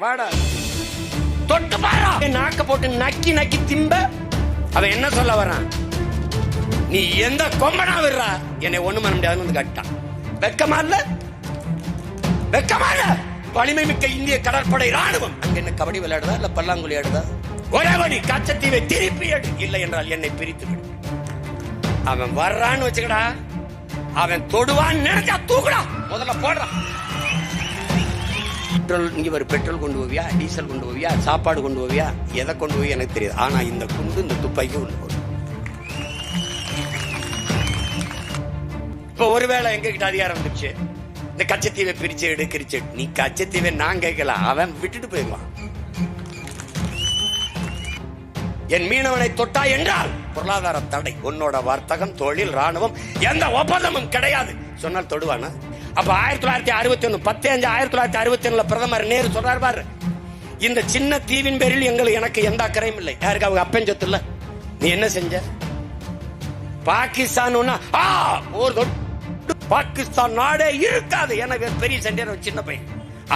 வாடா. தொட்டு பாரா. நாக்க போட்டு நக்கி நக்கி திம்ப. அவன் என்ன சொல்ல வரான் நீ எந்த கொம்பனா விடுறா? என்னை ஒண்ணு பண்ண முடியாதுன்னு வந்து கட்டான் வெக்கமா இல்ல? வெக்கமா இல்ல? வலிமை மிக்க இந்திய கடற்படை ராணுவம் அங்க என்ன கபடி விளையாடுதா? இல்ல பல்லாங்குழி ஆடுதா? ஒரே வழி கச்சத்தீவை திருப்பி எடு. இல்லை என்றால் என்னை பிரித்து விடு. அவன் வர்றான்னு வச்சுக்கடா. அவன் தொடுவான்னு நினைச்சா தூக்குடா. முதல்ல போடுறான் பெட்ரோல் இங்கே ஒரு பெட்ரோல் கொண்டு போவியா டீசல் கொண்டு போவியா சாப்பாடு கொண்டு போவியா எதை கொண்டு போய் எனக்கு தெரியாது. ஆனா இந்த குண்டு இந்த துப்பாக்கி கொண்டு போகும். இப்போ ஒருவேளை எங்ககிட்ட அதிகாரம் வந்துச்சு இந்த கச்சத்தீவை பிரிச்சு எடு கிரிச்சு நீ கச்சத்தீவை நான் கேட்கல அவன் விட்டுட்டு போயிடுவான். என் மீனவனை தொட்டா என்றால் பொருளாதார தடை. உன்னோட வர்த்தகம் தொழில் ராணுவம் எந்த ஒப்பந்தமும் கிடையாது. சொன்னால் தொடுவானா? அப்ப ஆயிரத்தி தொள்ளாயிரத்தி அறுபத்தி ஒண்ணு பத்து அஞ்சு ஆயிரத்தி தொள்ளாயிரத்தி அறுபத்தி ஒண்ணுல பிரதமர் நேரு சொல்றாரு பாரு. இந்த சின்ன தீவின் பேரில் எங்களுக்கு எனக்கு எந்த அக்கறையும் இல்லை. யாருக்கு? அவங்க அப்பன் சொத்து இல்ல நீ என்ன செஞ்ச? பாகிஸ்தான் ஒரு பாகிஸ்தான் நாடே இருக்காது. எனவே பெரிய சென்டர் சின்ன பையன்.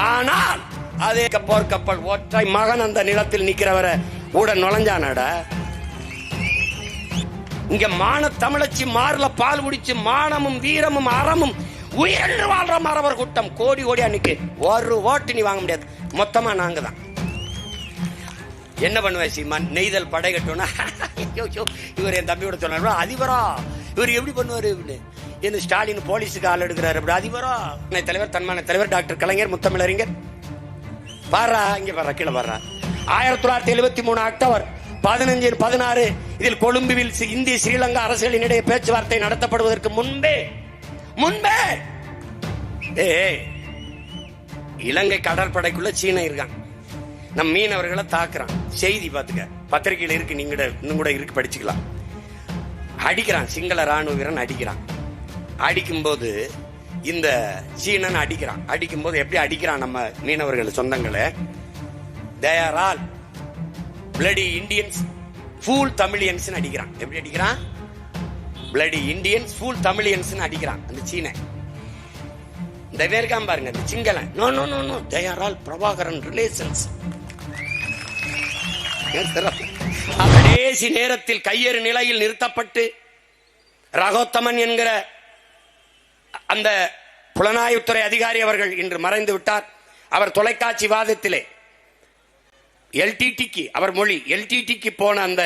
ஆனால் அதே போர் கப்பல் ஒற்றை மகன் அந்த நிலத்தில் நிக்கிறவரை கூட நுழைஞ்சானடா. இங்க மான தமிழச்சி மாறல பால் குடிச்சு மானமும் வீரமும் அறமும் உயர்ந்து வாழ்ற மரவர் கூட்டம் கோடி கோடி அன்னைக்கு ஒரு ஓட்டு நீ வாங்க முடியாது. மொத்தமா நாங்க தான். என்ன பண்ணுவேன் சீமான்? நெய்தல் படை கட்டோன்னா இவர் என் தம்பியோட சொன்னார் அதிபரா இவர்? எப்படி பண்ணுவாரு? இப்படி என்ன ஸ்டாலின் போலீஸுக்கு ஆள் எடுக்கிறாரு. அப்படி அதிபரா துணை தலைவர் தன்மான தலைவர் டாக்டர் கலைஞர் முத்தமிழறிஞர் பாரா இங்க பாரா கீழே பாரா ஆயிரத்தி தொள்ளாயிரத்தி எழுபத்தி மூணு அக்டோபர் பதினஞ்சு பதினாறு இதில் கொழும்புவில் இந்திய ஸ்ரீலங்கா அரசுகளின் இடையே பேச்சுவார்த்தை நடத்தப்படுவதற்கு முன்பே முன்பே! ஏய் இலங்கை கடற்படைக்குள்ள சீனா இருக்கான். நம் மீனவர்களை தாக்குறான். செய்தி பாத்துக்க பத்திரிகையில இருக்கு நீங்க கூட- இன்னும் கூட இருக்கு படிச்சுக்கலாம். அடிக்கிறான். சிங்கள ராணுவ வீரன் அடிக்கிறான். அடிக்கும்போது இந்த சீனன் அடிக்கிறான். அடிக்கும்போது எப்படி அடிக்கிறான் நம்ம மீனவர்கள் சொந்தங்களை? There all bloody Indians fool Tamilians அடிக்கிறான். எப்படி அடிக்கிறான்? பிளடி இந்தியன் ஃபூல் தமிழியன்ஸ்னு அடிக்கிறான் அந்த சீன. இந்த பேருக்காம பாருங்க இந்த சிங்களன் no no no no there all Prabhakaran relations கடைசி நேரத்தில் கையெறு நிலையில் நிறுத்தப்பட்டு ரகோத்தமன் என்கிற அந்த புலனாய்வுத்துறை அதிகாரி அவர்கள் இன்று மறைந்து விட்டார். அவர் தொலைக்காட்சி வாதத்திலே எல்டிடிக்கு அவர் மொழி எல்டிடிக்கு போன அந்த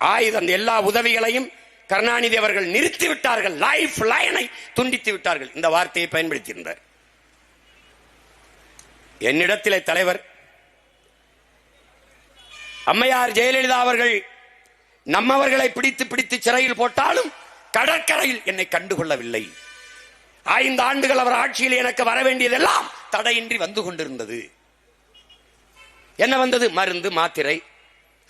ஆயுதம் அந்த எல்லா உதவிகளையும் கருணாநிதி அவர்கள் நிறுத்தி விட்டார்கள் லைஃப் லைனை துண்டித்து விட்டார்கள். இந்த வார்த்தையை பயன்படுத்தியிருந்தார். என்னிடத்திலே தலைவர் அம்மையார் ஜெயலலிதா அவர்கள் நம்மவர்களை பிடித்து பிடித்து சிறையில் போட்டாலும் கடற்கரையில் என்னை கண்டுகொள்ளவில்லை. ஐந்து ஆண்டுகள் அவர் ஆட்சியில் எனக்கு வர வேண்டியதெல்லாம் தடையின்றி வந்து கொண்டிருந்தது. என்ன வந்தது? மருந்து மாத்திரை.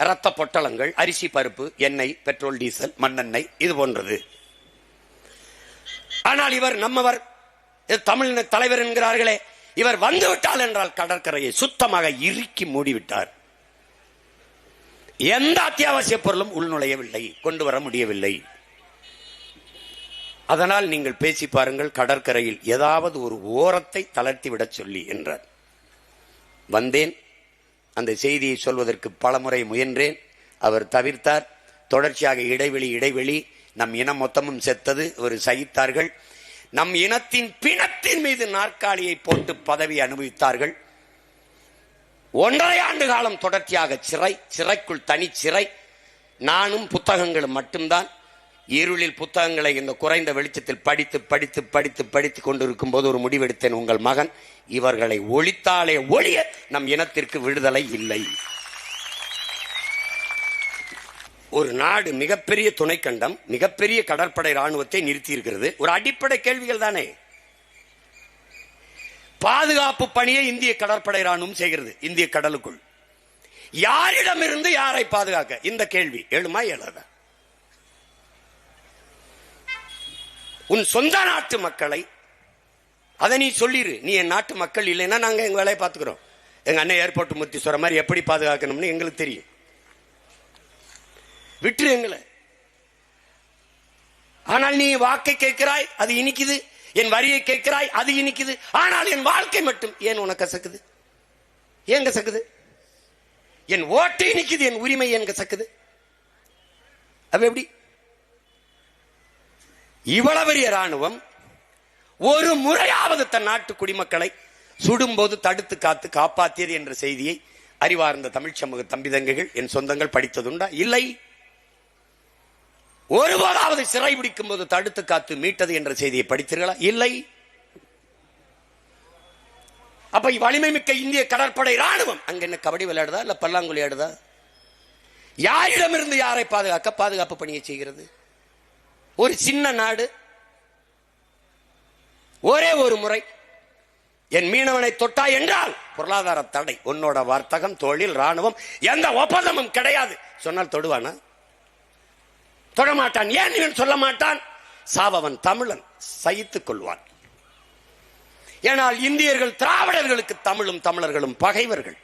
இரத்த பொட்டலங்கள் அரிசி பருப்பு எண்ணெய் பெட்ரோல் டீசல் மண்ணெண்ணெய் இது போன்றது. ஆனால் இவர் நம்மவர் தமிழ் தலைவர் என்கிறார்களே இவர் வந்துவிட்டால் என்றால் கடற்கரையை சுத்தமாக இறுக்கி மூடிவிட்டார். எந்த அத்தியாவசிய பொருளும் உள்நுழையவில்லை கொண்டு வர முடியவில்லை. அதனால் நீங்கள் பேசி பாருங்கள் கடற்கரையில் ஏதாவது ஒரு ஓரத்தை தளர்த்தி விடச் சொல்லி என்றார். வந்தேன். அந்த செய்தியை சொல்வதற்கு பலமுறை முயன்றேன். அவர் தவிர்த்தார். தொடர்ச்சியாக இடைவெளி இடைவெளி நம் இனம் மொத்தமும் செத்தது. ஒரு சகித்தார்கள். நம் இனத்தின் பிணத்தின் மீது நாற்காலியை போட்டு பதவி அனுபவித்தார்கள். ஒன்றரை ஆண்டு காலம் தொடர்ச்சியாக சிறை சிறைக்குள் தனி சிறை நானும் புத்தகங்களும் மட்டும்தான். இருளில் புத்தகங்களை இந்த குறைந்த வெளிச்சத்தில் படித்து படித்து படித்து படித்து கொண்டிருக்கும் போது ஒரு முடிவெடுத்தேன். உங்கள் மகன் இவர்களை ஒழித்தாலே ஒழிய நம் இனத்திற்கு விடுதலை இல்லை. ஒரு நாடு மிகப்பெரிய துணைக்கண்டம் மிகப்பெரிய கடற்படை ராணுவத்தை நிறுத்தி இருக்கிறது ஒரு அடிப்படை கேள்விகள் தானே. பாதுகாப்பு பணியை இந்திய கடற்படை ராணுவம் செய்கிறது இந்திய கடலுக்குள். யாரிடமிருந்து யாரை பாதுகாக்க? இந்த கேள்வி. எழுமா எழாத உன் சொந்த நாட்டு மக்களை அதை நீ சொல்லிடு நீ என் நாட்டு மக்கள் இல்லைன்னா நாங்கள் எங்கள் வேலையை பார்த்துக்கிறோம். எங்கள் அண்ணன் ஏர்போர்ட் முத்தி சொல்கிற மாதிரி எப்படி பாதுகாக்கணும்னு எங்களுக்கு தெரியும். விட்டுரு எங்களை. ஆனால் நீ வாக்கை கேட்கிறாய் அது இனிக்குது. என் வரியை கேட்கிறாய் அது இனிக்குது. ஆனால் என் வாழ்க்கை மட்டும் ஏன் உனக்கு கசக்குது? ஏன் கசக்குது? என் ஓட்டை இனிக்குது என் உரிமை ஏன் கசக்குது? அது எப்படி? இவ்வளவு பெரிய ராணுவம் ஒரு முறையாவது தன் நாட்டு குடிமக்களை சுடும்போது தடுத்து காத்து காப்பாற்றியது என்ற செய்தியை அறிவார்ந்த தமிழ் சமூக தம்பிதங்கைகள் என் சொந்தங்கள் படித்ததுண்டா? இல்லை. ஒருபோதாவது சிறை பிடிக்கும் போது தடுத்து காத்து மீட்டது என்ற செய்தியை படித்தீர்களா? இல்லை. அப்ப வலிமை மிக்க இந்திய கடற்படை ராணுவம் அங்க என்ன கபடி விளையாடுதா? இல்ல பல்லாங்குழி ஆடுதா? யாரிடமிருந்து யாரை பாதுகாக்க பாதுகாப்பு பணியை செய்கிறது? ஒரு சின்ன நாடு. ஒரே ஒரு முறை. என் மீனவனை தொட்டா என்றால் பொருளாதார தடை. உன்னோட வர்த்தகம் தொழில் ராணுவம் எந்த ஒப்பந்தமும் கிடையாது. சொன்னால் தொடுவானா? தொடமாட்டான். ஏன் இவன் சொல்ல மாட்டான் சாவவன் தமிழன் சகித்துக் கொள்வான். ஏனால் இந்தியர்கள் திராவிடர்களுக்கு தமிழும் தமிழர்களும் பகைவர்கள்.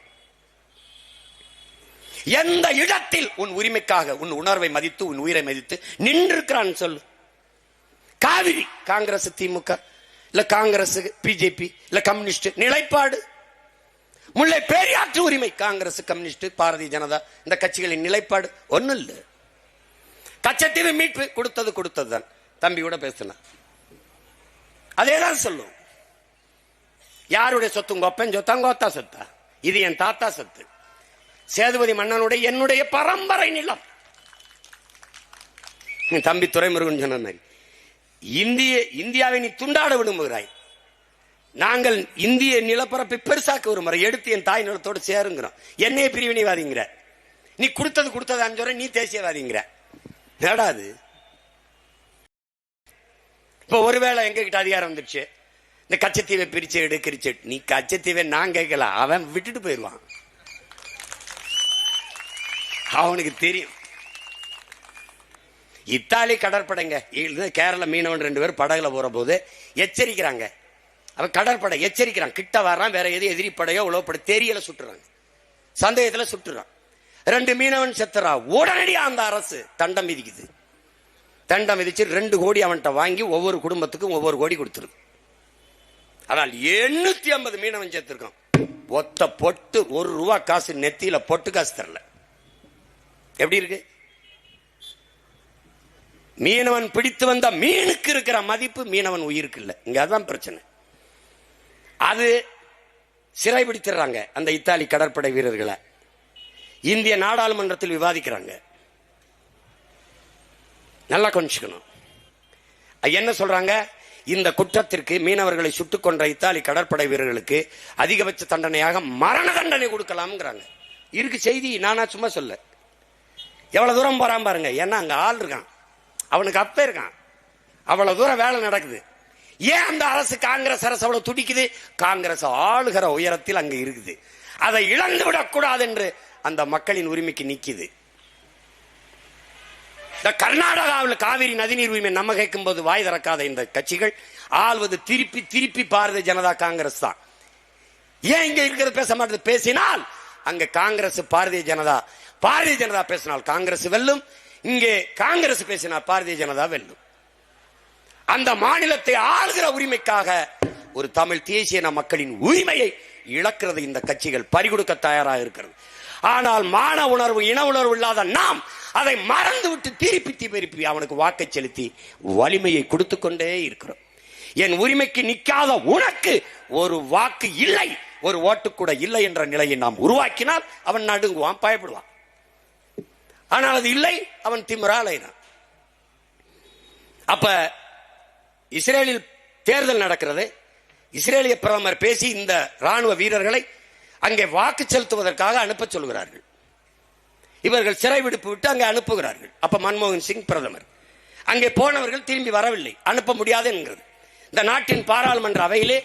எந்த இடத்தில் உன் உரிமைக்காக உன் உணர்வை மதித்து உன் உயிரை மதித்து நின்றிருக்கிறான் சொல்லு. காவிரி காங்கிரஸ் திமுக இல்ல காங்கிரஸ் பிஜேபி இல்ல கம்யூனிஸ்ட் நிலைப்பாடு. முல்லை பெரியாற்று உரிமை காங்கிரஸ் கம்யூனிஸ்ட் பாரதிய ஜனதா இந்த கட்சிகளின் நிலைப்பாடு. ஒண்ணும் இல்ல. கச்சத்தீவு மீட்பு கொடுத்தது கொடுத்ததுதான். தம்பி கூட பேசினான் அதேதான் சொல்லும். யாருடைய சொத்து? உங்க ஒப்பன் சொத்தா உங்க சொத்தா? இது என் தாத்தா சொத்து. சேதுபதி மன்னனுடைய என்னுடைய பரம்பரை நிலம். என் தம்பி துறைமுருகன் சொன்ன மாதிரி இந்திய இந்தியாவை நீ துண்டாட விடுமுகிறாய் நாங்கள் இந்திய நிலப்பரப்பை பெருசாக்க ஒரு முறை எடுத்து என் தாய் நிலத்தோடு சேருங்கிறோம். என்னைய பிரிவினைவாதிங்கிற. நீ கொடுத்தது கொடுத்ததான்னு சொல்ற நீ தேசியவாதிங்கிற. நேடாது இப்ப ஒருவேளை எங்க கிட்ட அதிகாரம் வந்துடுச்சு இந்த கச்சத்தீவை பிரிச்சு எடுக்கிறிச்சு நீ கச்சத்தீவை நான் கேட்கல அவன் விட்டுட்டு போயிடுவான். அவனுக்கு தெரியும். இத்தாலி கடற்படைங்க கேரள மீனவன் ரெண்டு பேரும் படகுல போற போது எச்சரிக்கிறாங்க. அவ கடற்படை எச்சரிக்கிறான். கிட்ட வர்றான் வேற எது எதிரிப்படையோ உழவுப்படை தெரியல சுட்டுறாங்க. சந்தேகத்துல சுட்டுறான். ரெண்டு மீனவன் செத்துறா. உடனடியா அந்த அரசு தண்டம் விதிக்குது தண்டம் விதிச்சு ரெண்டு கோடி அவன்கிட்ட வாங்கி ஒவ்வொரு குடும்பத்துக்கும் ஒவ்வொரு கோடி கொடுத்துருக்கு. ஆனால் எண்ணூத்தி ஐம்பது மீனவன் சேர்த்திருக்கான் ஒத்த பொட்டு ஒரு ரூபா காசு நெத்தியில பொட்டு காசு தரல. எப்படி இருக்கு? மீனவன் பிடித்து வந்த மீனுக்கு இருக்கிற மதிப்பு மீனவன் உயிருக்கு இல்லை இங்க அதுதான் பிரச்சனை. அது சிறை பிடித்துறாங்க அந்த இத்தாலி கடற்படை வீரர்களை. இந்திய நாடாளுமன்றத்தில் விவாதிக்கிறாங்க. நல்லா கொஞ்சிக்கணும் என்ன சொல்றாங்க? இந்த குற்றத்திற்கு மீனவர்களை சுட்டுக் கொன்ற இத்தாலி கடற்படை வீரர்களுக்கு அதிகபட்ச தண்டனையாக மரண தண்டனை கொடுக்கலாம்ங்கிறாங்க. இருக்கு செய்தி நானா சும்மா சொல்ல. எவ்வளவு தூரம் போறான் பாருங்க. ஏன்னா அங்க ஆள் இருக்கான். அவனுக்கு அப்பே இருக்கான். அவ்வளவு தூரம் வேலை நடக்குது. ஏன் அந்த அரசு காங்கிரஸ் அரசு அவ்வளவு துடிக்குது? காங்கிரஸ் ஆளுகிற உயரத்தில் அங்க இருக்குது. அதை இழந்து விடக்கூடாது என்று அந்த மக்களின் உரிமைக்கு நிக்குது. இந்த கர்நாடகாவில் காவிரி நதிநீர் உரிமை நம்ம கேட்கும் போது வாய் திறக்காத இந்த கட்சிகள் ஆள்வது திருப்பி திருப்பி பாரதிய ஜனதா காங்கிரஸ் தான். ஏன் இங்க இருக்கிறது பேச மாட்டேது? பேசினால் அங்க காங்கிரஸ் பாரதிய ஜனதா பாரதிய ஜனதா பேசினால் காங்கிரஸ் வெல்லும் இங்கே காங்கிரஸ் பேசினால் பாரதிய ஜனதா வெல்லும். அந்த மாநிலத்தை ஆளுகிற உரிமைக்காக ஒரு தமிழ் தேசிய மக்களின் உரிமையை இழக்கிறது இந்த கட்சிகள் பறிகொடுக்க தயாராக இருக்கிறது. ஆனால் மான உணர்வு இன உணர்வு இல்லாத நாம் அதை மறந்து விட்டு திருப்பி திருப்பி அவனுக்கு வாக்கை செலுத்தி வலிமையை கொடுத்து கொண்டே இருக்கிறோம். என் உரிமைக்கு நிற்காத உனக்கு ஒரு வாக்கு இல்லை ஒரு ஓட்டு கூட இல்லை என்ற நிலையை நாம் உருவாக்கினால் அவன் நடுங்குவான் பயப்படுவான். ஆனால் அது இல்லை அவன் திமிராலைனான் அப்ப இஸ்ரேலில் தேர்தல் நடக்கிறது. இஸ்ரேலிய பிரதமர் பேசி இந்த ராணுவ வீரர்களை அங்கே வாக்கு செலுத்துவதற்காக அனுப்ப சொல்கிறார்கள். இவர்கள் சிறை விடுப்பு விட்டு அங்கே அனுப்புகிறார்கள். அப்ப மன்மோகன் சிங் பிரதமர். அங்கே போனவர்கள் திரும்பி வரவில்லை. அனுப்ப முடியாது என்கிறது. இந்த நாட்டின் பாராளுமன்ற அவையிலே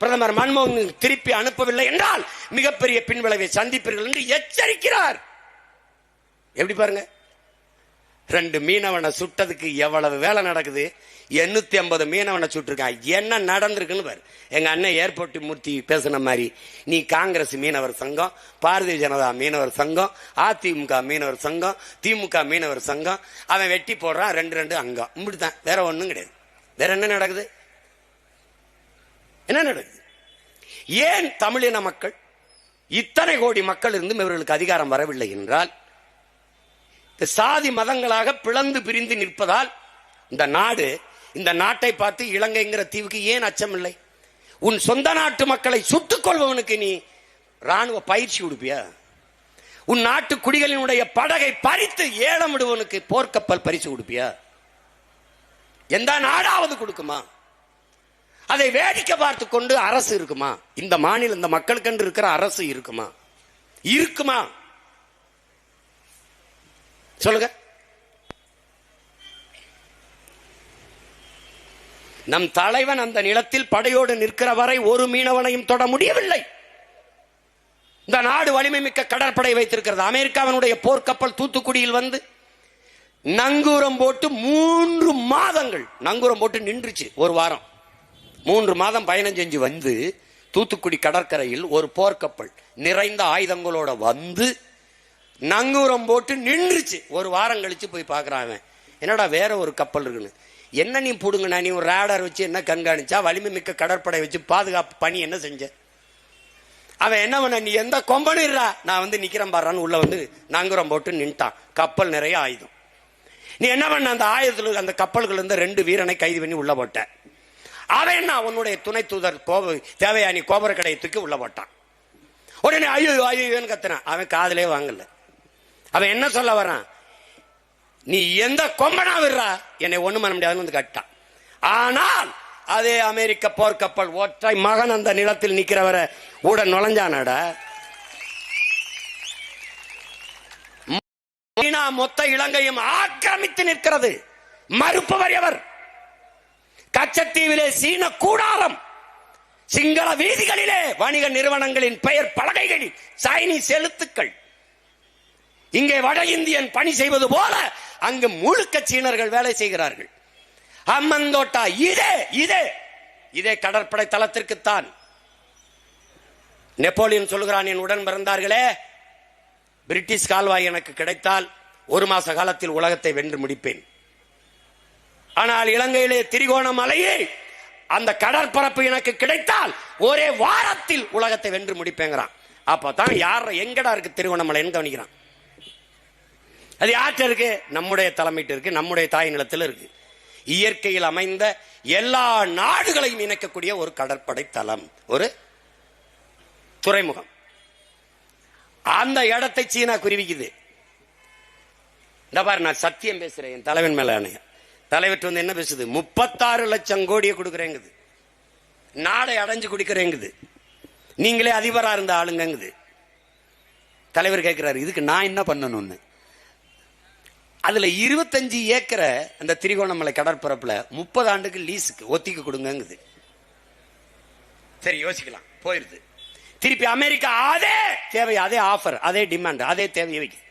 பிரதமர் மன்மோகன் திருப்பி அனுப்பவில்லை என்றால் மிகப்பெரிய பின்விளைவை சந்திப்பீர்கள் என்று எச்சரிக்கிறார். எப்படி பாருங்க? ரெண்டு மீனவனை சுட்டதுக்கு எவ்வளவு வேலை நடக்குது? எண்ணூத்தி ஐம்பது மீனவனை சுட்டிருக்கான். என்ன நடந்திருக்குன்னு பாரு. எங்க அண்ணன் ஏர்போர்ட் மூர்த்தி பேசின மாதிரி நீ காங்கிரஸ் மீனவர் சங்கம் பாரதிய ஜனதா மீனவர் சங்கம் அதிமுக மீனவர் சங்கம் திமுக மீனவர் சங்கம் அவன் வெட்டி போடுறான் ரெண்டு ரெண்டு அங்கம். இப்படித்தான். வேற ஒண்ணும் கிடையாது. வேற என்ன நடக்குது? என்ன நடக்குது? ஏன் தமிழின மக்கள் இத்தனை கோடி மக்கள் இருந்தும் இவர்களுக்கு அதிகாரம் வரவில்லை என்றால் சாதி மதங்களாக பிளந்து பிரிந்து நிற்பதால் இந்த நாடு இந்த நாட்டை பார்த்து இலங்கைங்கிற தீவுக்கு ஏன் அச்சமில்லை? உன் சொந்த நாட்டு மக்களை சுட்டுக் கொள்பவனுக்கு நீ ராணுவ பயிற்சி கொடுப்பியா உன் நாட்டு குடிகளினுடைய படகை பறித்து ஏலம் விடுவனுக்கு போர்க்கப்பல் பரிசு கொடுப்பியா எந்த நாடாவது கொடுக்குமா? அதை வேடிக்கை பார்த்து கொண்டு அரசு இருக்குமா? இந்த மாநில இந்த மக்களுக்கென்று இருக்கிற அரசு இருக்குமா? இருக்குமா? சொல்லுங்க. நம் தலைவன் அந்த நிலத்தில் படையோடு நிற்கிற வரை ஒரு மீனவனையும் தொட முடியவில்லை. இந்த நாடு வலிமை மிக்க கடற்படை வைத்திருக்கிறது. அமெரிக்காவினுடைய போர்க்கப்பல் தூத்துக்குடியில் வந்து நங்கூரம் போட்டு மூன்று மாதங்கள் நங்கூரம் போட்டு நின்றுச்சு ஒரு வாரம். மூன்று மாதம் பயணம் செஞ்சு வந்து தூத்துக்குடி கடற்கரையில் ஒரு போர்க்கப்பல் நிறைந்த ஆயுதங்களோட வந்து நங்கூரம் போட்டு நின்றுச்சு. ஒரு வாரம் கழிச்சு போய் பார்க்குறான் அவன். என்னடா வேற ஒரு கப்பல் இருக்குன்னு. என்ன நீ பிடுங்கண்ணா நீ ஒரு ரேடார் வச்சு என்ன கண்காணிச்சா? வலிமை மிக்க கடற்படை வச்சு பாதுகாப்பு பணி என்ன செஞ்ச? அவன் என்ன பண்ண? நீ எந்த கொம்பனிடுறா நான் வந்து நிக்கிறேன் பாடுறான்னு உள்ள வந்து நங்குரம் போட்டு நின்ட்டான். கப்பல் நிறைய ஆயுதம். நீ என்ன பண்ண? அந்த ஆயுதத்தில் அந்த கப்பல்கள் இருந்து ரெண்டு வீரனை கைது பண்ணி உள்ள போட்ட அவன் என்ன? உன்னுடைய துணை தூதர் கோப தேவையானி கோபுர கடையை தூக்கி உள்ள போட்டான். உடனே ஐயோ ஐயோன்னு கத்துனான். அவன் காதலே வாங்கலை. அவன் என்ன சொல்ல வரான் நீ எந்த கொம்பனா விடுறா? என்னை ஒண்ணு பண்ண முடியாதுன்னு வந்து கேட்டான். ஆனால் அதே அமெரிக்க போர்க்கப்பல் ஒற்றை மகன் அந்த நிலத்தில் நிக்கிறவரை உடன் நுழைஞ்சானட? சீனா மொத்த இலங்கையும் ஆக்கிரமித்து நிற்கிறது. மறுப்பவர் எவர்? கச்சத்தீவிலே சீன கூடாரம். சிங்கள வீதிகளிலே வணிக நிறுவனங்களின் பெயர் பலகைகளில் சைனீஸ் எழுத்துக்கள். இங்கே வட இந்தியன் பணி செய்வது போல அங்கு முழுக்க சீனர்கள் வேலை செய்கிறார்கள். அம்மந்தோட்டா இதே இதே. இதே கடற்படை தளத்திற்குத்தான். நெப்போலியன் சொல்கிறான் என் உடன் பிறந்தார்களே பிரிட்டிஷ் கால்வாய் எனக்கு கிடைத்தால் ஒரு மாச காலத்தில் உலகத்தை வென்று முடிப்பேன். ஆனால் இலங்கையிலே திரிகோணமலையே அந்த கடற்பரப்பு எனக்கு கிடைத்தால் ஒரே வாரத்தில் உலகத்தை வென்று முடிப்பேங்கிறான். அப்பதான் யார் எங்கடா இருக்கு திருவண்ணாமலைன்னு கவனிக்கிறான். அது யார்கிட்ட இருக்கு? நம்முடைய தலைமைட்டு இருக்கு நம்முடைய தாய் நிலத்தில் இருக்கு. இயற்கையில் அமைந்த எல்லா நாடுகளையும் இணைக்கக்கூடிய ஒரு கடற்படை தளம் ஒரு துறைமுகம். அந்த இடத்தை சீனா குருவிக்குது இந்த பாரு நான் சத்தியம் பேசுறேன் என் தலைவன் மேல அணைய. தலைவர் வந்து என்ன பேசுது? முப்பத்தாறு லட்சம் கோடியை கொடுக்குறேங்குது. நாடை அடைஞ்சு குடிக்கிறேங்குது. நீங்களே அதிபரா இருந்த ஆளுங்கங்குது. தலைவர் கேட்கிறாரு இதுக்கு நான் என்ன பண்ணணும்னு? அதுல இருபத்தஞ்சு ஏக்கரை அந்த திரிகோணமலை கடற்பரப்புல முப்பது ஆண்டுக்கு லீஸுக்கு ஒத்திக்கு கொடுங்கங்குது. சரி யோசிக்கலாம். போயிருது. திருப்பி அமெரிக்கா அதே தேவை அதே ஆஃபர் அதே டிமாண்ட் அதே தேவையை வைக்குது.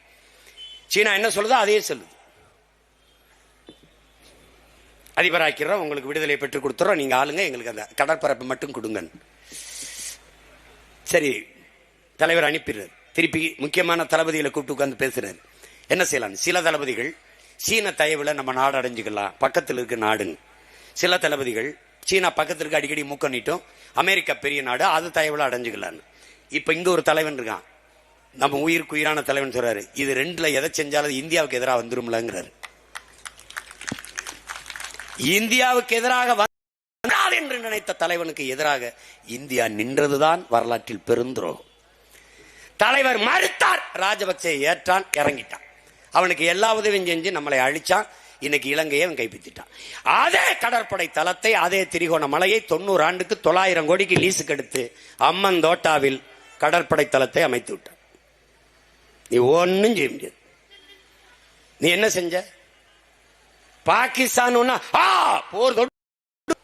சீனா என்ன சொல்லுதோ அதே சொல்லுது. அதிபராக்கிறோம் உங்களுக்கு விடுதலை பெற்றுக் கொடுத்துறோம். நீங்க ஆளுங்க எங்களுக்கு அந்த கடற்பரப்பு மட்டும் கொடுங்க சரி தலைவர் அனுப்பிடுறார். திருப்பி முக்கியமான தளபதிகளை கூப்பிட்டு உட்காந்து பேசுறாரு. என்ன செய்யலாம்? சில தளபதிகள் சீன தயவில் நம்ம நாடு அடைஞ்சுக்கலாம். பக்கத்தில் இருக்க நாடுங்க. சில தளபதிகள் சீனா பக்கத்தில் இருக்க அடிக்கடி மூக்கணிட்டும் அமெரிக்கா பெரிய நாடு அது தயவில் அடைஞ்சிக்கலான்னு இப்போ இங்கே ஒரு தலைவன் இருக்கான். நம்ம உயிருக்கு உயிரான தலைவன் சொல்றாரு. இது ரெண்டுல எதை செஞ்சாலும் இந்தியாவுக்கு எதிராக வந்துரும்லங்கிறாரு. இந்தியாவுக்கு எதிராக வராது என்று நினைத்த தலைவனுக்கு எதிராக இந்தியா நின்றதுதான் வரலாற்றில் பெருந்துரோகம் தலைவர் மறுத்தார் ராஜபக்சே ஏற்றான் இறங்கிட்டான். அவனுக்கு எல்லா உதவியும் செஞ்சு நம்மளை அழிச்சான். இன்னைக்கு இலங்கையை அவன் கைப்பற்றிட்டான். அதே கடற்படை தளத்தை அதே திரிகோண மலையை தொண்ணூறு ஆண்டுக்கு தொள்ளாயிரம் கோடிக்கு லீஸுக்கு எடுத்து அம்மன் தோட்டாவில் கடற்படை தளத்தை அமைத்து விட்டான். நீ ஒன்னும் செய்ய முடியாது. நீ என்ன செஞ்ச? பாகிஸ்தான் ஒன்னா போர்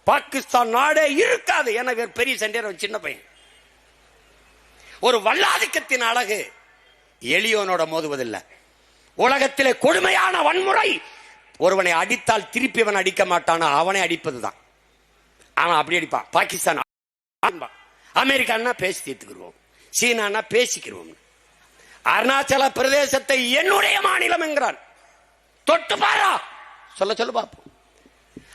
பாகிஸ்தான் நாடே இருக்காது. எனக்கு பெரிய சண்டையர் ஒரு சின்ன பையன். ஒரு வல்லாதிக்கத்தின் அழகு எளியோனோட மோதுவதில்லை. உலகத்திலே கொடுமையான வன்முறை. ஒருவனை அடித்தால் திருப்பி அவன் அடிக்க மாட்டானா? அவனை அடிப்பதுதான். அவன் அப்படி அடிப்பான் பாகிஸ்தான் அமெரிக்கான்னா பேசி தீர்த்துக்கிடுவோம் சீனானா பேசிக்கிறோம் அருணாச்சல பிரதேசத்தை என்னுடைய மாநிலம் என்கிறான். தொட்டு பாரா. சொல்ல சொல்லு பாப்போம்.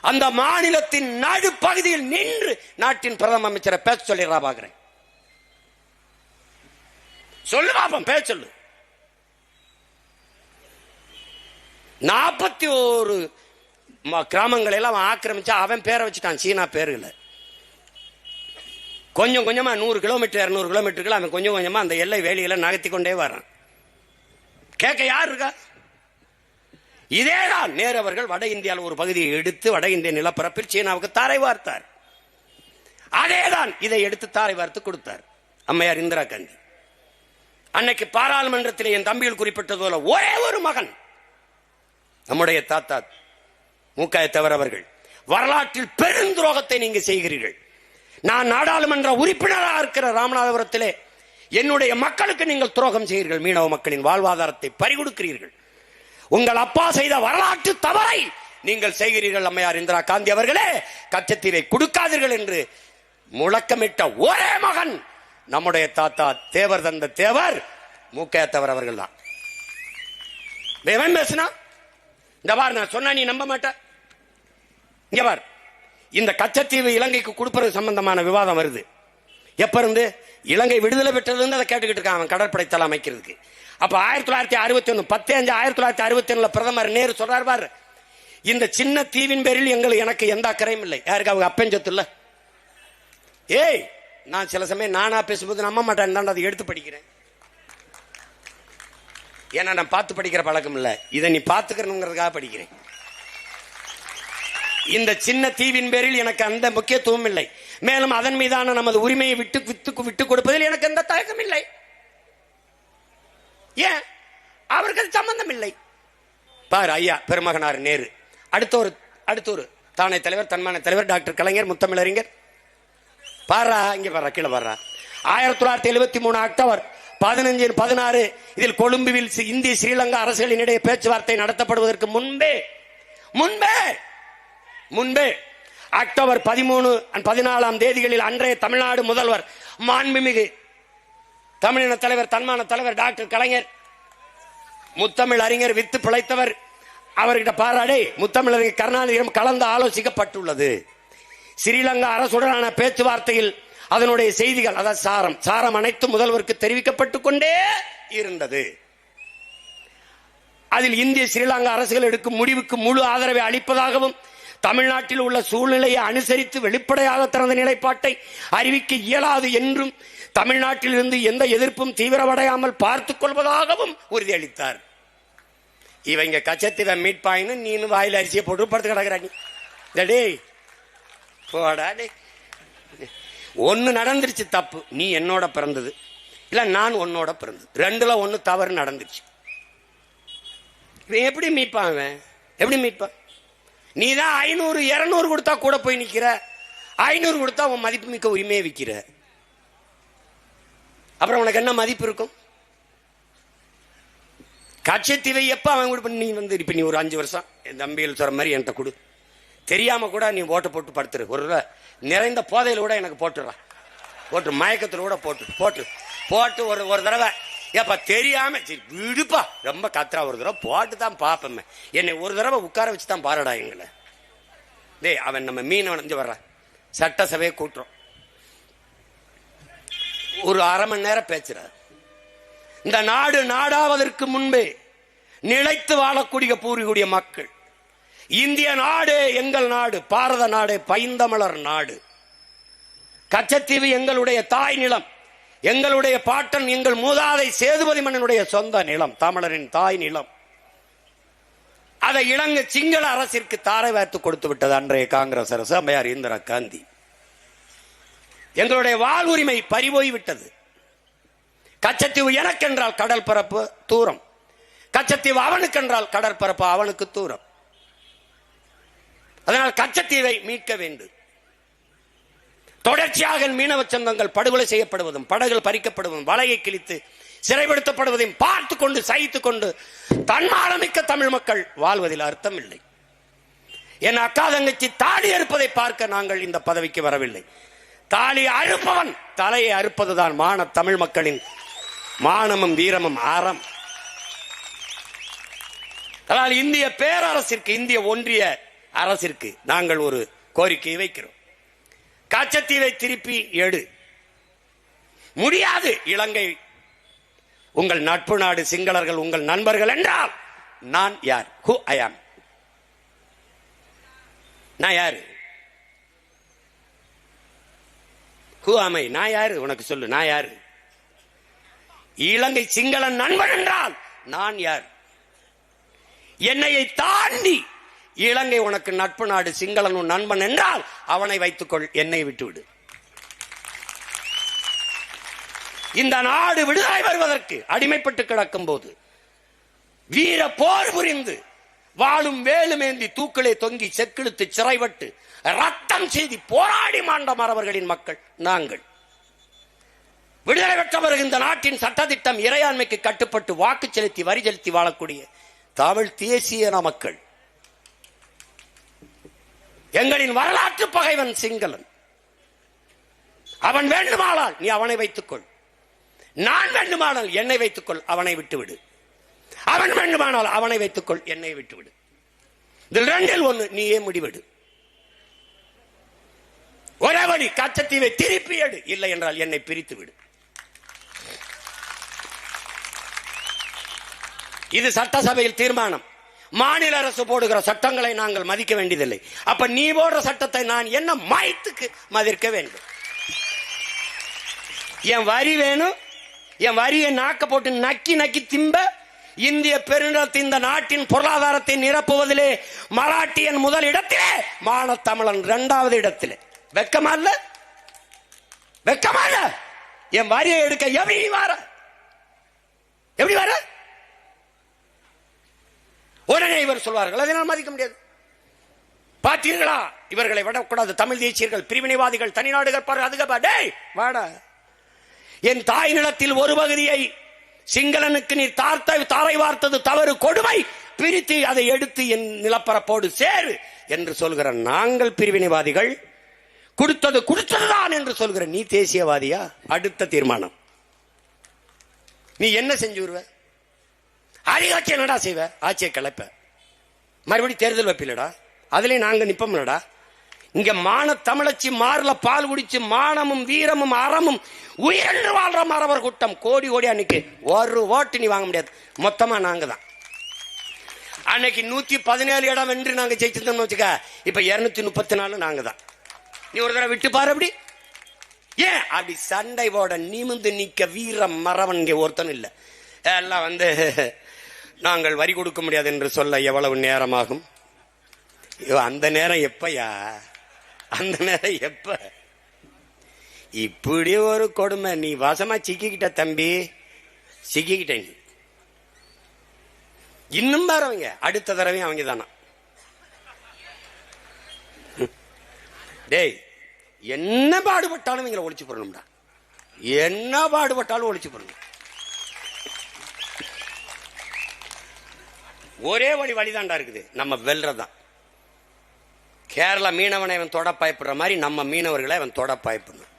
அந்த மாநிலத்தின் நடுப்பகுதியில் நின்று நாட்டின் பிரதம அமைச்சரை பேச சொல்லிடுறா பாக்குறேன் சொல்லு பாப்போம் பேச சொல்லு. நாற்பத்தி ஒரு கிராமங்களை எல்லாம் அவன் ஆக்கிரமிச்சா அவன் பேரை வச்சுட்டான். சீனா பேருல கொஞ்சம் கொஞ்சமா நூறு கிலோமீட்டர் இரநூறு கிலோமீட்டருக்குள்ள அவன் கொஞ்சம் கொஞ்சமா அந்த எல்லை வேலியெல்லாம் நகர்த்தி கொண்டே வரான். கேட்க யார் இருக்கா? இதேதான் நேரு அவர்கள் வட இந்தியாவில் ஒரு பகுதியை எடுத்து வட இந்திய நிலப்பரப்பில் சீனாவுக்கு தாரை வார்த்தார். அதேதான் இதை எடுத்து தாரை வார்த்து கொடுத்தார். அம்மையார் இந்திரா காந்தி. அன்னைக்கு பாராளுமன்றத்தில் என் தம்பியில் குறிப்பிட்டது போல ஒரே ஒரு மகன் நம்முடைய தாத்தா மூக்காயத்தவர் அவர்கள் வரலாற்றில் பெருந்துரோகத்தை நீங்க செய்கிறீர்கள். நான் நாடாளுமன்ற உறுப்பினராக இருக்கிற ராமநாதபுரத்திலே என்னுடைய மக்களுக்கு நீங்கள் துரோகம் செய்கிறீர்கள். மீனவ மக்களின் வாழ்வாதாரத்தை பறிகொடுக்கிறீர்கள். உங்கள் அப்பா செய்த வரலாற்று தவறை நீங்கள் செய்கிறீர்கள் அம்மையார் இந்திரா காந்தி அவர்களே. கச்சத்தீரை கொடுக்காதீர்கள் என்று முழக்கமிட்ட ஒரே மகன் நம்முடைய தாத்தா தேவர் தந்த தேவர் மூக்கையத்தவர் அவர்கள் தான் பேசினா? இந்த பார் நான் சொன்னா நீ நம்ப மாட்ட. இங்க பார் இந்த கச்சத்தீவு இலங்கைக்கு கொடுப்பது சம்பந்தமான விவாதம் வருது. எப்ப இருந்து? இலங்கை விடுதலை பெற்றது இருந்து அதை கேட்டுக்கிட்டு இருக்கான் அவன் கடற்படை தலை அமைக்கிறதுக்கு. அப்ப ஆயிரத்தி தொள்ளாயிரத்தி அறுபத்தி ஒண்ணு பத்து அஞ்சு ஆயிரத்தி தொள்ளாயிரத்தி அறுபத்தி ஒண்ணுல பிரதமர் நேரு சொல்றாரு பாரு. இந்த சின்ன தீவின் பேரில் எங்களுக்கு எனக்கு எந்த அக்கறையும் இல்லை. யாருக்கு? அவங்க அப்பன் சொத்து இல்ல ஏய் நான் சில சமயம் நானா பேசும்போது நம்ப மாட்டேன். தான் அதை எடுத்து படிக்கிறேன். ஏன்னா நான் பார்த்து படிக்கிற பழக்கம் இல்லை. இதை நீ பார்த்துக்கணுங்கிறதுக்காக படிக்கிறேன். இந்த சின்ன தீவின் பேரில் எனக்கு அந்த முக்கியத்துவம் இல்லை. மேலும் அதன் மீதான நமது உரிமையை விட்டு விட்டு கொடுப்பதில் எனக்கு எந்த தயக்கம் இல்லை. ஏன்? அவர்கள் சம்பந்தம் இல்லை. பாரு ஐயா பெருமகனார் நேரு. அடுத்த ஒரு அடுத்த ஒரு தானே தலைவர் தன்மான தலைவர் டாக்டர் கலைஞர் முத்தமிழறிஞர். பாரா இங்க பாரா கீழே பாரா. ஆயிரத்தி தொள்ளாயிரத்தி எழுபத்தி மூணு அக்டோபர் பதினஞ்சு பதினாறு. இதில் கொழும்புவில் சி- இந்திய ஸ்ரீலங்கா அரசுகளினிடையே பேச்சுவார்த்தை நடத்தப்படுவதற்கு முன்பே முன்பே முன்பே அக்டோபர் பதிமூணு பதினாலாம் தேதிகளில் அன்றைய தமிழ்நாடு முதல்வர் மாண்புமிகு தமிழின தலைவர் தன்மான தலைவர் டாக்டர் கலைஞர் முத்தமிழ் அறிஞர் வித்து பிழைத்தவர் அவர்கிட்ட பாராடே முத்தமிழ் அறிஞர் கருணாநிதியிடம் கலந்து ஆலோசிக்கப்பட்டுள்ளது. ஸ்ரீலங்கா அரசுடனான பேச்சுவார்த்தையில் அதனுடைய செய்திகள் அதாவது சாரம். சாரம் அனைத்து முதல்வருக்கு தெரிவிக்கப்பட்டுக் கொண்டே இருந்தது. அதில் இந்திய ஸ்ரீலங்கா அரசுகள் எடுக்கும் முடிவுக்கு முழு ஆதரவை அளிப்பதாகவும் தமிழ்நாட்டில் உள்ள சூழ்நிலையை அனுசரித்து வெளிப்படையாக தனது நிலைப்பாட்டை அறிவிக்க இயலாது என்றும் தமிழ்நாட்டில் இருந்து எந்த எதிர்ப்பும் தீவிரமடையாமல் பார்த்துக் கொள்வதாகவும் உறுதியளித்தார். இவங்க கச்சத்தில மீட் பாயின்னு நீனு வாயில் அரிசியை போட்டு படுத்து கிடக்குறாங்க டேய் போடா ஒன்று நடந்துருச்சு தப்பு. நீ என்னோட பிறந்தது. இல்லை நான் உன்னோட பிறந்தது. ரெண்டுல ஒன்று தவறு நடந்துருச்சு. இவன் எப்படி மீட்பான் அவன்? எப்படி மீட்பான்? நீ தான் ஐநூறு இரநூறு கொடுத்தா கூட போய் நிற்கிற ஐநூறு கொடுத்தா உன் மதிப்பு மிக்க உரிமையை விற்கிற அப்புறம் உனக்கு என்ன மதிப்பு இருக்கும்? கட்சத்தீவை எப்போ அவன் கூட நீ வந்து இப்போ நீ ஒரு அஞ்சு வருஷம் என் தம்பிகள் சொல்கிற மாதிரி என்கிட்ட கொடு. தெரியாம கூட நீ ஓட்ட போட்டு படுத்துரு. ஒரு தடவை நிறைந்த போதையில கூட எனக்கு போட்டுடுறா. போட்டு மயக்கத்தில் கூட போட்டு போட்டு போட்டு ஒரு ஒரு தடவை. ஏப்பா தெரியாம சரி விடுப்பா. ரொம்ப கத்துறா. ஒரு தடவை போட்டு தான் பார்ப்பேன். என்னை ஒரு தடவை உட்கார வச்சு தான் பாருடா எங்களை. டேய் அவன் நம்ம மீனவன் வளைஞ்சு வர்றான் சட்டசபையை கூட்டுறோம். ஒரு அரை மணி நேரம் பேச்சுற இந்த நாடு நாடாவதற்கு முன்பே நிலைத்து வாழக்கூடிய பூரிக்கூடிய மக்கள் இந்திய நாடு எங்கள் நாடு பாரத நாடு பைந்தமலர் நாடு. கச்சத்தீவு எங்களுடைய தாய் நிலம் எங்களுடைய பாட்டன் எங்கள் மூதாதை சேதுபதி மன்னனுடைய சொந்த நிலம் தமிழரின் தாய் நிலம். அதை இலங்கை சிங்கள அரசிற்கு தாரை வார்த்து கொடுத்து விட்டது அன்றைய காங்கிரஸ் அரசு அம்மையார் இந்திரா காந்தி. எங்களுடைய வாழ் உரிமை பறிபோய் விட்டது. கச்சத்தீவு எனக்கென்றால் கடல் பரப்பு தூரம். கச்சத்தீவு அவனுக்கென்றால் கடற்பரப்பு அவனுக்கு தூரம். அதனால் கச்சத்தீவை மீட்க வேண்டும். தொடர்ச்சியாக மீனவ சங்கங்கள் படுகொலை செய்யப்படுவதும் படகுகள் பறிக்கப்படுவதும் வலையை கிழித்து சிறைப்படுத்தப்படுவதையும் பார்த்து கொண்டு சகித்துக் கொண்டு தன்மானமிக்க தமிழ் மக்கள் வாழ்வதில் அர்த்தம் இல்லை என் அக்கா தங்கச்சி தாலி அறுப்பதை பார்க்க நாங்கள் இந்த பதவிக்கு வரவில்லை. தாலி அறுப்பவன் தலையை அறுப்பதுதான் மான தமிழ் மக்களின் மானமும் வீரமும் ஆரம் அதனால் இந்திய பேரரசிற்கு இந்திய ஒன்றிய அரசிற்கு நாங்கள் ஒரு கோரிக்கை வைக்கிறோம். காச்சத்தீவை திருப்பி எடு. முடியாது இலங்கை. உங்கள் நட்பு நாடு சிங்களர்கள் உங்கள் நண்பர்கள் என்றால் நான் யார்? ஹூ ஐ ஆம் நான் யாரு? ஹூ அமை நான் யாரு? உனக்கு சொல்லு நான் யாரு? இலங்கை சிங்கள நண்பன் என்றால் நான் யார்? என்னையை தாண்டி இலங்கை உனக்கு நட்பு நாடு சிங்களன் உன் நண்பன் என்றால் அவனை வைத்துக்கொள் என்னை விட்டுவிடு. இந்த நாடு விடுதலை வருவதற்கு அடிமைப்பட்டு கிடக்கும் போது வீர போர் புரிந்து வாழும் வேலுமேந்தி தூக்கிலே தொங்கி செக்கிழுத்து சிறைப்பட்டு ரத்தம் செய்தி போராடி மாண்ட மறவர்களின் மக்கள் நாங்கள். விடுதலை பெற்றவர் இந்த நாட்டின் சட்டத்திட்டம் இறையாண்மைக்கு கட்டுப்பட்டு வாக்கு செலுத்தி வரி செலுத்தி வாழக்கூடிய தமிழ் தேசிய மக்கள் எங்களின் வரலாற்று பகைவன் சிங்களன். அவன் வேண்டுமானால் நீ அவனை வைத்துக்கொள். நான் வேண்டுமானால் என்னை வைத்துக்கொள் அவனை விட்டுவிடு. அவன் வேண்டுமானால் அவனை வைத்துக்கொள் என்னை விட்டுவிடு. இதில் ரெண்டில் ஒன்று நீயே முடிவெடு. ஒரே வழி கச்சத்தீவை திருப்பி எடு. இல்லை என்றால் என்னை பிரித்து விடு இது சட்டசபையில் தீர்மானம். மாநில அரசு போடுகிற சட்டங்களை நாங்கள் மதிக்க வேண்டியதில்லை. அப்ப நீ போடுற சட்டத்தை நான் என்ன மாயத்துக்கு மதிக்க வேண்டும்? என் வரி வேணும். என் வரியை நாக்க போட்டு நக்கி நக்கி திம்ப இந்திய பெருநிலத்தின் இந்த நாட்டின் பொருளாதாரத்தை நிரப்புவதிலே மராட்டியன் முதல் இடத்திலே மானத்தமிழன் இரண்டாவது இடத்திலே. வெக்கமா இல்ல? வெக்கமா இல்ல? என் வரியை எடுக்க எப்படி வர? எப்படி வர? உடனே இவர் சொல்வார்கள். அதை நான் மதிக்க முடியாது. பார்த்தீர்களா? இவர்களை விடக்கூடாது. தமிழ் தேசியர்கள் பிரிவினைவாதிகள் தனிநாடுகள் பாரு அதுக்கு டேய் வாடா. என் தாய் நிலத்தில் ஒரு பகுதியை சிங்களனுக்கு நீ தார்த்த தாரை வார்த்தது தவறு கொடுமை. பிரித்து அதை எடுத்து என் நிலப்பரப்போடு சேரு என்று சொல்கிற நாங்கள் பிரிவினைவாதிகள் கொடுத்தது கொடுத்ததுதான் என்று சொல்கிற நீ தேசியவாதியா? அடுத்த தீர்மானம். நீ என்ன செஞ்சு வருவ அதிகாட்சி என்னடா செய்வ? ஆட்சியை கிளப்ப. மறுபடியும் தேர்தல் வைப்பிலடா அதுலயும் நாங்க நிப்போம்லடா? இங்க மான தமிழச்சி மாறல பால் குடிச்சு மானமும் வீரமும் அறமும் உயிரிழந்து வாழ்ற மறவர் கூட்டம் கோடி கோடி அன்னைக்கு ஒரு ஓட்டு நீ வாங்க முடியாது. மொத்தமா நாங்க தான் அன்னைக்கு நூத்தி பதினேழு இடம் வென்று நாங்க ஜெயிச்சிருந்தோம்னு வச்சுக்க இப்ப இருநூத்தி முப்பத்தி நாலு நாங்க தான் நீ ஒரு தடவை விட்டு பாரு அப்படி. ஏன்? அப்படி சண்டை போட நிமிந்து நிக்க வீரம் மறவன் இங்க ஒருத்தன் இல்ல. எல்லாம் வந்து நாங்கள் வரி கொடுக்க முடியாது என்று சொல்ல எவ்வளவு நேரமாகும்? அந்த நேரம் எப்பயா? அந்த நேரம் எப்ப? இப்படி ஒரு கொடுமை. நீ வசமா சிக்கிக்கிட்ட தம்பி. சிக்கிக்கிட்ட நீ இன்னும் வரவங்க. அடுத்த தடவையும் அவங்க தானா டேய் என்ன பாடுபட்டாலும் இவங்களை ஒழிச்சு போடணும்டா. என்ன பாடுபட்டாலும் ஒழிச்சு போடணும். ஒரே வழி வழிதாண்டா இருக்குது. நம்ம வெல்றதான் கேரளா மீனவனை இவன் தொட பயப்படுற மாதிரி நம்ம மீனவர்களை அவன் தொட பயப்படணும்.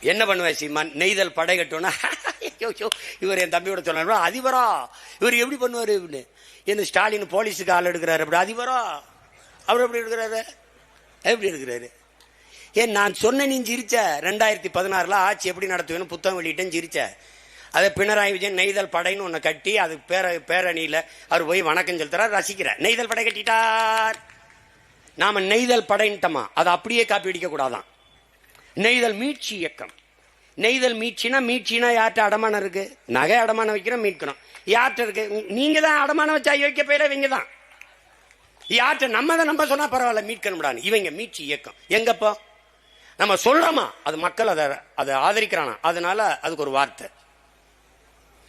என்ன பண்ணுவேன் சீமான்? நெய்தல் படை கட்டோன்னா இவர் என் தம்பியோட சொன்னார் அதிபரா இவர்? எப்படி பண்ணுவார்? இப்படின்னு என்ன ஸ்டாலின் போலீஸுக்கு ஆள் எடுக்கிறாரு அப்படி அதிபரா அவர் எப்படி எடுக்கிறாரு? எப்படி எடுக்கிறாரு? ஏன் நான் சொன்ன நீ சிரிச்ச ரெண்டாயிரத்தி பதினாறுல ஆட்சி எப்படி நடத்துவேன்னு புத்தகம் வெளியிட்டேன்னு சிரிச்ச அதை பினராயி விஜயன் நெய்தல் படைன்னு ஒன்று கட்டி அது பேர பேரணியில் அவர் போய் வணக்கம் செலுத்துறார் ரசிக்கிறார். நெய்தல் படை கட்டிட்டார். நாம் நெய்தல் படைன்ட்டோமா? அதை அப்படியே காப்பி அடிக்க கூடாதான். நெய்தல் மீட்சி இயக்கம். நெய்தல் மீட்சினா மீட்சினா யார்கிட்ட அடமானம் இருக்கு? நகை அடமானம் வைக்கிறோம் மீட்கிறோம் யார்கிட்ட இருக்கு? நீங்க தான் அடமானம் வச்சா வைக்க பேர இவங்க தான். யார்கிட்ட நம்ம தான் நம்ம சொன்னா பரவாயில்ல மீட்கணும்டான்னு இவங்க மீட்சி இயக்கம். எங்கப்போ நம்ம சொல்றோமா? அது மக்கள் அதை அதை ஆதரிக்கிறானா? அதனால அதுக்கு ஒரு வார்த்தை.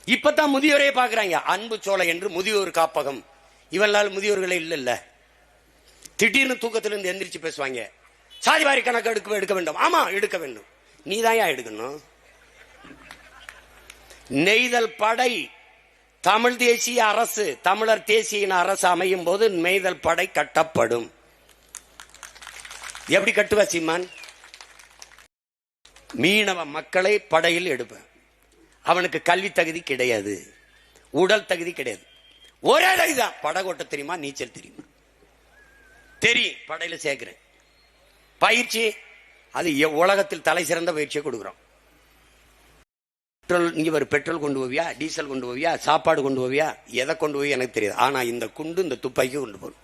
இப்பதான் முதியோரே பாக்குறாங்க அன்பு சோலை என்று முதியோர் காப்பகம். இவனால் முதியோர்களே இல்ல இல்ல திடீர்னு தூக்கத்திலிருந்து எந்திரிச்சு பேசுவாங்க. சாதிவாரி கணக்கு எடுக்க எடுக்க வேண்டும். ஆமா எடுக்க வேண்டும். நீ தான் எடுக்கணும்? நெய்தல் படை தமிழ் தேசிய அரசு தமிழர் தேசிய அரசு அமையும் போது நெய்தல் படை கட்டப்படும். எப்படி கட்டுவ சீமான்? மீனவ மக்களை படையில் எடுப்பேன். அவனுக்கு கல்வி தகுதி கிடையாது. உடல் தகுதி கிடையாது. ஒரே இதுதான் படகோட்ட தெரியுமா? நீச்சல் தெரியுமா? தெரியும். படையில சேர்க்கிறேன். பயிற்சி அது எ- உலகத்தில் தலை சிறந்த பயிற்சியை கொடுக்குறோம். பெட்ரோல் இங்கே ஒரு பெட்ரோல் கொண்டு போவியா? டீசல் கொண்டு போவியா? சாப்பாடு கொண்டு போவியா? எதை கொண்டு போய் எனக்கு தெரியாது. ஆனால் இந்த குண்டு இந்த துப்பாக்கி கொண்டு போகணும்.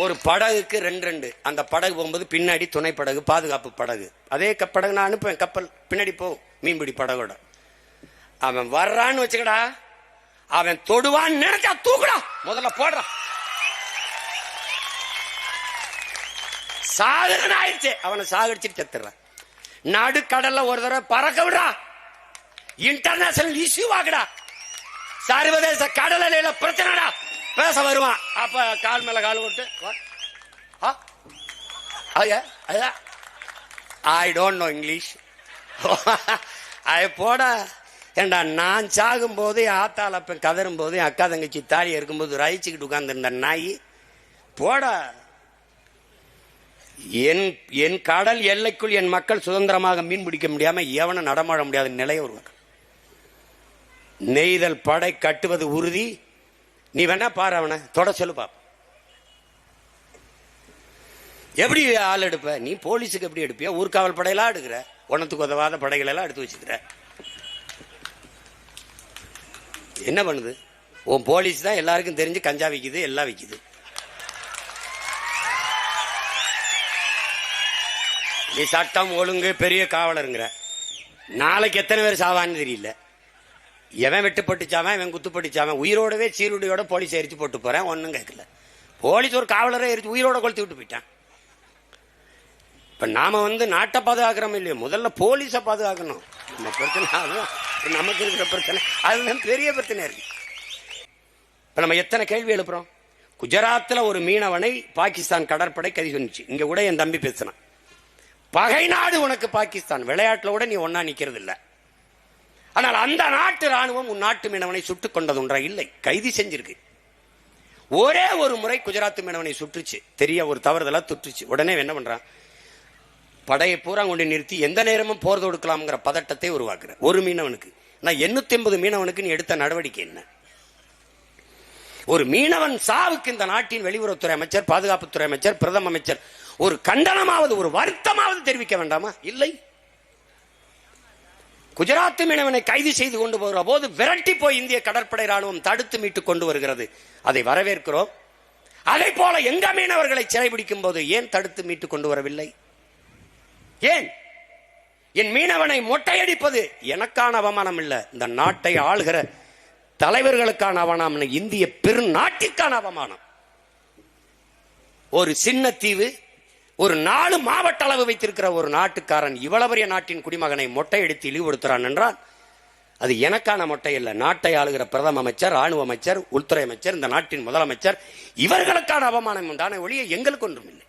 ஒரு படகுக்கு ரெண்டு ரெண்டு. அந்த படகு போகும்போது பின்னாடி துணை படகு பாதுகாப்பு படகு. அதே கப்படகு படகு நான் அனுப்புவேன். கப்பல் பின்னாடி போகும். மீன்பிடி படகோட. அவன் வர்றான்னு வச்சுக்கடா. அவன் தொடுவான்னு நினைச்சா தூக்குடா. முதல்ல போடுறான் சாகரன் ஆயிடுச்சு. அவனை சாகடிச்சிட்டு செத்துறான் நடுக்கடல்ல ஒரு தடவை பறக்க விடா இன்டர்நேஷனல் இஷ்யூ ஆகுடா. சர்வதேச கடல் பிரச்சனைடா. பேச வருவான். அப்ப கால் மேல கால் விட்டு I don't know English I போட. ஏண்டா நான் சாகும் போது என் ஆத்தால் அப்ப கதறும் போது என் அக்கா தங்கச்சி தாலி இருக்கும்போது ரயிச்சுக்கிட்டு உட்கார்ந்துருந்த நாய் போடா. என் என் கடல் எல்லைக்குள் என் மக்கள் சுதந்திரமாக மீன் பிடிக்க முடியாம எவனும் நடமாட முடியாத நிலை உருவாக்கும் நெய்தல் படை கட்டுவது உறுதி. நீ வேணா பாரு அவனை தொட சொல்லு எப்படி ஆள் எடுப்ப? நீ போலீஸுக்கு எப்படி எடுப்பியா? ஊர்காவல் படையெல்லாம் எடுக்கிற. உனத்துக்கு உதவாத படைகள் எல்லாம் எடுத்து வச்சுக்கிற. என்ன பண்ணுது? உன் போலீஸ் தான் எல்லாருக்கும் தெரிஞ்சு கஞ்சா விக்குது எல்லாம் விக்குது. நீ சட்டம் ஒழுங்கு பெரிய காவலருங்கிற. நாளைக்கு எத்தனை பேர் சாவான்னு தெரியல. எவன் வெட்டுப்பட்டு சாவன் இவன் குத்துப்பட்டு உயிரோடவே சீருடையோட போலீஸ் எரிச்சு போட்டு போறேன் ஒன்றும் கேட்கல போலீஸ் ஒரு காவலரை எரிச்சு உயிரோட கொளுத்து விட்டு போயிட்டான். இப்ப நாம வந்து நாட்டை பாதுகாக்கிறோம் இல்லையோ? முதல்ல போலீஸை பாதுகாக்கணும். நம்ம பிரச்சனை அதுதான். நமக்கு இருக்கிற பிரச்சனை. அதுதான் பெரிய பிரச்சனை இருக்கு. இப்ப நம்ம எத்தனை கேள்வி எழுப்புறோம்? குஜராத்தில் ஒரு மீனவனை பாகிஸ்தான் கடற்படை கைது சொன்னிச்சு. இங்க கூட என் தம்பி பேசினான் பகை நாடு உனக்கு பாகிஸ்தான். விளையாட்டுல கூட நீ ஒன்னா நிற்கிறது இல்லை ஆனால் அந்த நாட்டு ராணுவம் உன் நாட்டு மீனவனை சுட்டுக் கொண்டது ஒன்றா இல்லை. கைது செஞ்சிருக்கு. ஒரே ஒரு முறை குஜராத் மீனவனை சுட்டுச்சு. தெரிய ஒரு தவறுதலா துட்டுச்சு உடனே என்ன பண்றான்? படையை பூரா கொண்டு நிறுத்தி எந்த நேரமும் போர் தொடுக்கலாம்ங்கிற பதட்டத்தை உருவாக்குற. ஒரு மீனவனுக்கு. நான் எண்ணூத்தி ஐம்பது மீனவனுக்கு நீ எடுத்த நடவடிக்கை என்ன? ஒரு மீனவன் சாவுக்கு இந்த நாட்டின் வெளியுறவுத்துறை அமைச்சர் பாதுகாப்புத்துறை அமைச்சர் பிரதம அமைச்சர் ஒரு கண்டனமாவது ஒரு வருத்தமாவது தெரிவிக்க வேண்டாமா? இல்லை. குஜராத் மீனவனை கைது செய்து கொண்டு போகிற போது விரட்டி போய் இந்திய கடற்படை ராணுவம் தடுத்து மீட்டு கொண்டு வருகிறது. அதை வரவேற்கிறோம். அதை போல எங்க மீனவர்களை சிறைபிடிக்கும் போது ஏன் தடுத்து மீட்டு கொண்டு வரவில்லை? ஏன்? என் மீனவனை மொட்டையடிப்பது எனக்கான அவமானம் இல்லை. இந்த நாட்டை ஆளுகிற தலைவர்களுக்கான அவமானம் இந்திய பெருநாட்டிற்கான அவமானம். ஒரு சின்ன தீவு ஒரு நாலு மாவட்ட அளவு வைத்திருக்கிற ஒரு நாட்டுக்காரன் இவ்வளவு பெரிய நாட்டின் குடிமகனை மொட்டையடித்து இழிவுபடுத்துறான் என்றால் அது எனக்கான மொட்டை இல்ல நாட்டை ஆளுகிற பிரதம அமைச்சர் ராணுவ அமைச்சர் உள்துறை அமைச்சர் இந்த நாட்டின் முதலமைச்சர் இவர்களுக்கான அவமானம் உண்டான ஒழிய எங்களுக்கு ஒன்றும் இல்லை.